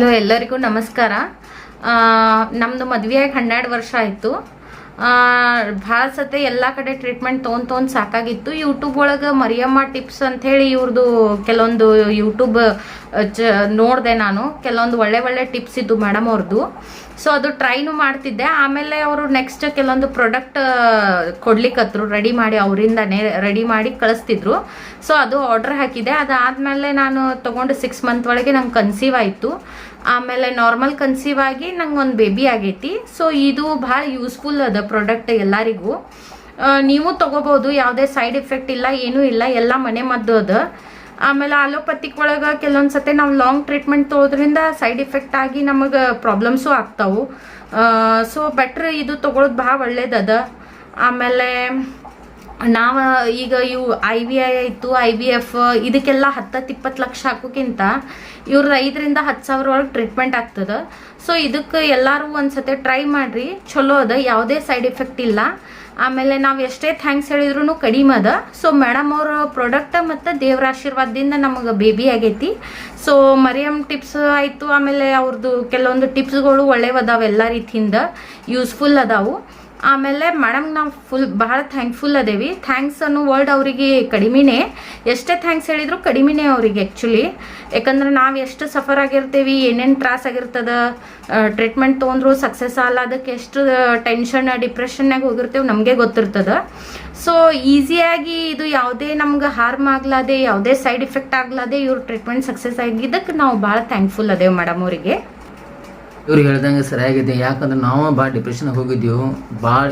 Hello ಎಲ್ಲರಿಗೂ ನಮಸ್ಕಾರ. ಆ, ನಮ್ದು ಮದುವೆಯಾಗಿ ಹನ್ನೆರಡು ವರ್ಷ ಆಯಿತು. ಭಾಳ ಸತೆ ಎಲ್ಲ ಕಡೆ ಟ್ರೀಟ್ಮೆಂಟ್ ತೊಗೊಂಡ್ ತೊಗೊಂಡ್ ಸಾಕಾಗಿತ್ತು. ಯೂಟ್ಯೂಬ್ ಒಳಗೆ ಮರಿಯಮ್ಮ ಟಿಪ್ಸ್ ಅಂಥೇಳಿ ಇವ್ರದ್ದು ಕೆಲವೊಂದು ಯೂಟ್ಯೂಬ್ ಚ, ನೋಡಿದೆ ನಾನು. ಕೆಲವೊಂದು ಒಳ್ಳೆ ಒಳ್ಳೆ ಟಿಪ್ಸ್ ಇದ್ದು ಮೇಡಮ್ ಅವ್ರದ್ದು ಸೊ ಅದು ಟ್ರೈನು ಮಾಡ್ತಿದ್ದೆ. ಆಮೇಲೆ ಅವರು ನೆಕ್ಸ್ಟ್ ಕೆಲವೊಂದು ಪ್ರಾಡಕ್ಟ್ ಕೊಡ್ಲಿಕ್ಕತ್ರು ರೆಡಿ ಮಾಡಿ ಅವರಿಂದನೇ ರೆಡಿ ಮಾಡಿ ಕಳಿಸ್ತಿದ್ರು. ಸೊ ಅದು ಆರ್ಡರ್ ಹಾಕಿದೆ. ಅದಾದಮೇಲೆ ನಾನು ತೊಗೊಂಡು ಸಿಕ್ಸ್ ಮಂತ್ ಒಳಗೆ ನಂಗೆ ಕನ್ಸೀವ್ ಆಯಿತು. ಆಮೇಲೆ ನಾರ್ಮಲ್ ಕನ್ಸೀವ್ ಆಗಿ ನಂಗೆ ಒಂದು ಬೇಬಿ ಆಗೈತಿ. ಸೊ ಇದು ಭಾಳ ಯೂಸ್ಫುಲ್ ಅದ ಪ್ರಾಡಕ್ಟ್ ಎಲ್ಲರಿಗೂ. ನೀವು ತಗೋಬಹುದು ಯಾವುದೇ ಸೈಡ್ ಎಫೆಕ್ಟ್ ಇಲ್ಲ, ಏನೂ ಇಲ್ಲ, ಎಲ್ಲ ಮನೆ ಮದ್ದು ಅದ. ಆಮೇಲೆ ಅಲೋಪತಿಕ್ ಒಳಗೆ ಕೆಲವೊಂದು ಸತಿ ನಾವು ಲಾಂಗ್ ಟ್ರೀಟ್ಮೆಂಟ್ ತೊಗೋದ್ರಿಂದ ಸೈಡ್ ಎಫೆಕ್ಟ್ ಆಗಿ ನಮಗೆ ಪ್ರಾಬ್ಲಮ್ಸು ಆಗ್ತಾವು. ಸೊ ಬೆಟ್ರ್ ಇದು ತೊಗೊಳೋದು ಭಾಳ ಒಳ್ಳೇದದ ಆಮೇಲೆ ನಾವು ಈಗ ಇವು ಐ ವಿ ಐ ಆಯಿತು ಐ ವಿ ಎಫ್ ಇದಕ್ಕೆಲ್ಲ ಹತ್ತತ್ತು ಇಪ್ಪತ್ತು ಲಕ್ಷ ಹಾಕೋಕ್ಕಿಂತ ಇವ್ರದ್ದು ಐದರಿಂದ ಹತ್ತು ಸಾವಿರ ಒಳಗೆ ಟ್ರೀಟ್ಮೆಂಟ್ ಆಗ್ತದೆ. ಸೊ ಇದಕ್ಕೆ ಎಲ್ಲರೂ ಒಂದ್ಸತಿ ಟ್ರೈ ಮಾಡಿರಿ, ಚಲೋ ಅದ, ಯಾವುದೇ ಸೈಡ್ ಎಫೆಕ್ಟ್ ಇಲ್ಲ. ಆಮೇಲೆ ನಾವು ಎಷ್ಟೇ ಥ್ಯಾಂಕ್ಸ್ ಹೇಳಿದ್ರು ಕಡಿಮೆ ಅದ. ಸೊ ಮೇಡಮ್ ಅವ್ರ ಪ್ರಾಡಕ್ಟ್ ಮತ್ತು ದೇವ್ರ ಆಶೀರ್ವಾದದಿಂದ ನಮಗೆ ಬೇಬಿ ಆಗೈತಿ. ಸೊ ಮರಿಯಮ್ ಟಿಪ್ಸ್ ಆಯಿತು, ಆಮೇಲೆ ಅವ್ರದ್ದು ಕೆಲವೊಂದು ಟಿಪ್ಸ್ಗಳು ಒಳ್ಳೆಯವು ಎಲ್ಲ ರೀತಿಯಿಂದ ಯೂಸ್ಫುಲ್ ಅದಾವು. ಆಮೇಲೆ ಮೇಡಮ್ ನಾವು ಫುಲ್ ಭಾಳ ಥ್ಯಾಂಕ್ಫುಲ್ ಅದೇವಿ. ಥ್ಯಾಂಕ್ಸ್ ಅನ್ನೋ ವರ್ಡ್ ಅವರಿಗೆ ಕಡಿಮೆನೇ. ಎಷ್ಟೇ ಥ್ಯಾಂಕ್ಸ್ ಹೇಳಿದ್ರು ಕಡಿಮೆನೇ ಅವರಿಗೆ ಆ್ಯಕ್ಚುಲಿ ಯಾಕಂದ್ರೆ ನಾವು ಎಷ್ಟು ಸಫರ್ ಆಗಿರ್ತೀವಿ, ಏನೇನು ತ್ರಾಸ ಆಗಿರ್ತದ ಟ್ರೀಟ್ಮೆಂಟ್ ತೊಗೊಂಡ್ರು ಸಕ್ಸಸ್ ಅಲ್ಲ, ಅದಕ್ಕೆ ಎಷ್ಟು ಟೆನ್ಷನ್ ಡಿಪ್ರೆಷನ್ನಾಗ ಹೋಗಿರ್ತೇವೆ ನಮಗೆ ಗೊತ್ತಿರ್ತದ. ಸೊ ಈಸಿಯಾಗಿ ಇದು ಯಾವುದೇ ನಮ್ಗೆ ಹಾರ್ಮ್ ಆಗ್ಲಾದೆ, ಯಾವುದೇ ಸೈಡ್ ಎಫೆಕ್ಟ್ ಆಗ್ಲಾದೆ ಇವ್ರ ಟ್ರೀಟ್ಮೆಂಟ್ ಸಕ್ಸಸ್ ಆಗಿದ್ದಕ್ಕೆ ನಾವು ಭಾಳ ಥ್ಯಾಂಕ್ಫುಲ್ ಅದೇವು ಮೇಡಮ್ ಅವರಿಗೆ. ಇವ್ರು ಹೇಳ್ದಂಗೆ ಸರಿಯಾಗಿದೆ. ಯಾಕಂದ್ರೆ ನಾವು ಭಾಳ ಡಿಪ್ರೆಷನ್ಗೆ ಹೋಗಿದ್ದೆವು. ಭಾಳ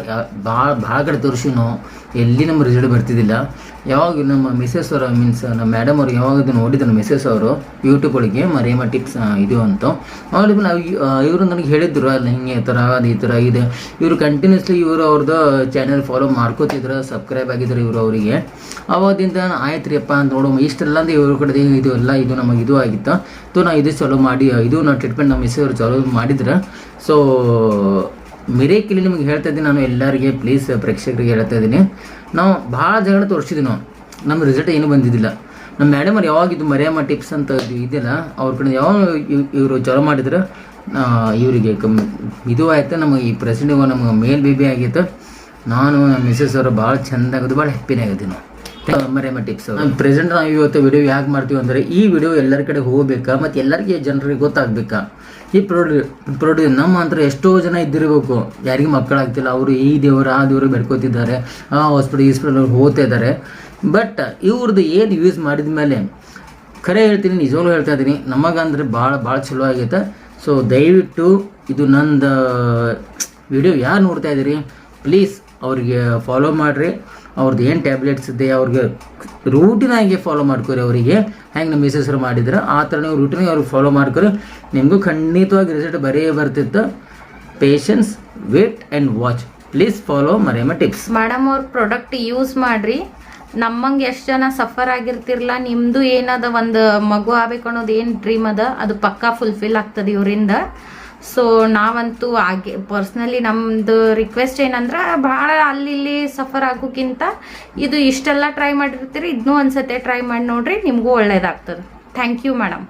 ಭಾಳ ಭಾಳ ಕಡೆ ತೋರಿಸಿ ನಾವು ಎಲ್ಲಿ ನಮ್ಮ ರಿಸಲ್ಟ್ ಬರ್ತಿದ್ದಿಲ್ಲ. ಯಾವಾಗ ನಮ್ಮ ಮಿಸಸ್ ಅವರ ಮೀನ್ಸ್ ನಮ್ಮ ಮೇಡಮ್ ಅವರು ಯಾವಾಗ ನೋಡಿದ್ರು ಮಿಸಸ್ ಅವರು ಯೂಟ್ಯೂಬ್ ಒಳಗೆ ಮರೇಮ ಟಿಪ್ಸ್ ಇದು ಅಂತ. ಅವ್ರಿಗೆ ನಾವು ಇವರು ನನಗೆ ಹೇಳಿದ್ರು, ಅಲ್ಲಿ ಹಿಂಗೆ ಥರ ಅದು ಈ ಥರ ಇದೆ. ಇವರು ಕಂಟಿನ್ಯೂಸ್ಲಿ ಇವರು ಅವ್ರದ್ದು ಚಾನೆಲ್ ಫಾಲೋ ಮಾಡ್ಕೋತಿದ್ರು ಸಬ್ಸ್ಕ್ರೈಬ್ ಆಗಿದ್ರು ಇವರು ಅವರಿಗೆ. ಅವಾಗಿಂದ ಆಯ್ತು ರೀ ಅಪ್ಪ, ಅಂತ ನೋಡೋ ಇಷ್ಟೆಲ್ಲ ಅಂದ್ರೆ ಇವ್ರ ಕಡೆ ಇದು ಎಲ್ಲ, ಇದು ನಮಗೆ ಇದು ಆಗಿತ್ತು. ಸೊ ನಾ ಇದು ಚಲೋ ಮಾಡಿ ಇದು ನಾವು ಟ್ರೀಟ್ಮೆಂಟ್ ನಮ್ಮ ಮಿಸ್ ಅವರು ಚಲೋ ಮಾಡಿದ್ರೆ. ಸೊ ಮಿರೇಕಿಲಿ ನಿಮ್ಗೆ ಹೇಳ್ತಾ ಇದ್ದೀನಿ. ನಾನು ಎಲ್ಲರಿಗೆ ಪ್ಲೀಸ್ ಪ್ರೇಕ್ಷಕರಿಗೆ ಹೇಳ್ತಾ ಇದ್ದೀನಿ. ನಾವು ಭಾಳ ಜಗಳ ತೋರಿಸಿದ್ವಿ ನಾವು. ನಮ್ಮ ರಿಸಲ್ಟ್ ಏನೂ ಬಂದಿದ್ದಿಲ್ಲ. ನಮ್ಮ ಮೇಡಮ್ ಅವ್ರು ಯಾವಾಗಿದ್ದು ಇದು ಟಿಪ್ಸ್ ಅಂತ ಇದು ಇದೆಯಲ್ಲ, ಅವ್ರ ಕಡೆ ಯಾವಾಗ ಇವರು ಚಲೋ ಮಾಡಿದ್ರೆ. ಇವರಿಗೆ ಇದು ಆಯ್ತು. ನಮಗೆ ಈ ಪ್ರೆಸಿಡೆಂಟ್ ನಮಗೆ ಮೇಲ್ ಬೇಬಿ ಆಗಿತ್ತು. ನಾನು ನಮ್ಮ ಮಿಸ್ಸಸ್ ಅವರು ಭಾಳ ಚಂದ ಆಗೋದು ಭಾಳ ಹ್ಯಾಪಿನೇ ಆಗಿದ್ದೀವಿ ನಾವು. ಟಿಪ್ಸ್ ಪ್ರೆಸೆಂಟ್ ನಾವು ಇವತ್ತು ವಿಡಿಯೋ ಯಾಕೆ ಮಾಡ್ತೀವಿ ಅಂದರೆ ಈ ವಿಡಿಯೋ ಎಲ್ಲರ ಕಡೆ ಹೋಗ್ಬೇಕಾ ಮತ್ತು ಎಲ್ಲರಿಗೆ ಜನರಿಗೆ ಗೊತ್ತಾಗಬೇಕಾ? ಈ ಪ್ರೊಡ್ಯೂ ಪ್ರೊಡ್ಯೂ ನಮ್ಮ ಹತ್ರ ಎಷ್ಟೋ ಜನ ಇದ್ದಿರಬೇಕು. ಯಾರಿಗೆ ಮಕ್ಕಳಾಗ್ತಿಲ್ಲ ಅವರು ಈ ದೇವರು ಆ ದೇವರು ಬೆಡ್ಕೋತಿದ್ದಾರೆ ಆ ಹಾಸ್ಪಿಟಲ್ ಹಾಸ್ಪಿಟಲ್ ಹೋಗ್ತಾ ಇದ್ದಾರೆ. ಬಟ್ ಇವ್ರದ್ದು ಏನು ಯೂಸ್ ಮಾಡಿದ ಮೇಲೆ ಖರೆ ಹೇಳ್ತೀನಿ ನಿಜವಾಗ್ಲೂ ಹೇಳ್ತಾ ಇದ್ದೀನಿ ನಮಗಂದ್ರೆ ಭಾಳ ಭಾಳ ಚಲೋ ಆಗೈತೆ. ಸೊ ದಯವಿಟ್ಟು ಇದು ನಂದು ವಿಡಿಯೋ ಯಾರು ನೋಡ್ತಾ ಇದ್ದೀರಿ ಪ್ಲೀಸ್ ಅವರಿಗೆ ಫಾಲೋ ಮಾಡಿರಿ. ಅವ್ರದ್ದು ಏನು ಟ್ಯಾಬ್ಲೆಟ್ಸ್ ಇದೆ, ಅವ್ರಿಗೆ ರೂಟಿನಾಗಿ ಫಾಲೋ ಮಾಡ್ಕೊರಿ ಅವರಿಗೆ. ಹೆಂಗೆ ನಮ್ಮ ಮಿಸಸ್ರು ಮಾಡಿದ್ರೆ, ಆ ಥರ ನೀವು ರೂಟಿನ ಅವ್ರಿಗೆ ಫಾಲೋ ಮಾಡ್ಕೊರಿ. ನಿಮಗೂ ಖಂಡಿತವಾಗಿ ರಿಸಲ್ಟ್ ಬರೇ ಬರ್ತಿತ್ತು. Patience wait and watch please follow ಮರೇಮ tips madam ಅವ್ರ ಪ್ರಾಡಕ್ಟ್ ಯೂಸ್ ಮಾಡಿರಿ. ನಮ್ಮಂಗೆ ಎಷ್ಟು ಜನ ಸಫರ್ ಆಗಿರ್ತಿರ್ಲ ನಿಮ್ಮದು ಏನದ ಒಂದು ಮಗು ಆಗ್ಬೇಕು ಅನ್ನೋದು ಏನು ಡ್ರೀಮ್ ಅದ, ಅದು ಪಕ್ಕಾ ಫುಲ್ಫಿಲ್ ಆಗ್ತದೆ ಇವರಿಂದ. ಸೊ ನಾವಂತೂ ಹಾಗೆ ಪರ್ಸ್ನಲಿ ನಮ್ದು ರಿಕ್ವೆಸ್ಟ್ ಏನಂದ್ರೆ ಭಾಳ ಅಲ್ಲಿ ಸಫರ್ ಆಗೋಕ್ಕಿಂತ ಇದು ಇಷ್ಟೆಲ್ಲ ಟ್ರೈ ಮಾಡಿರ್ತೀರಿ ಇದನ್ನೂ ಒಂದ್ಸತಿ ಟ್ರೈ ಮಾಡಿ ನೋಡ್ರಿ, ನಿಮಗೂ ಒಳ್ಳೇದಾಗ್ತದೆ. Thank you madam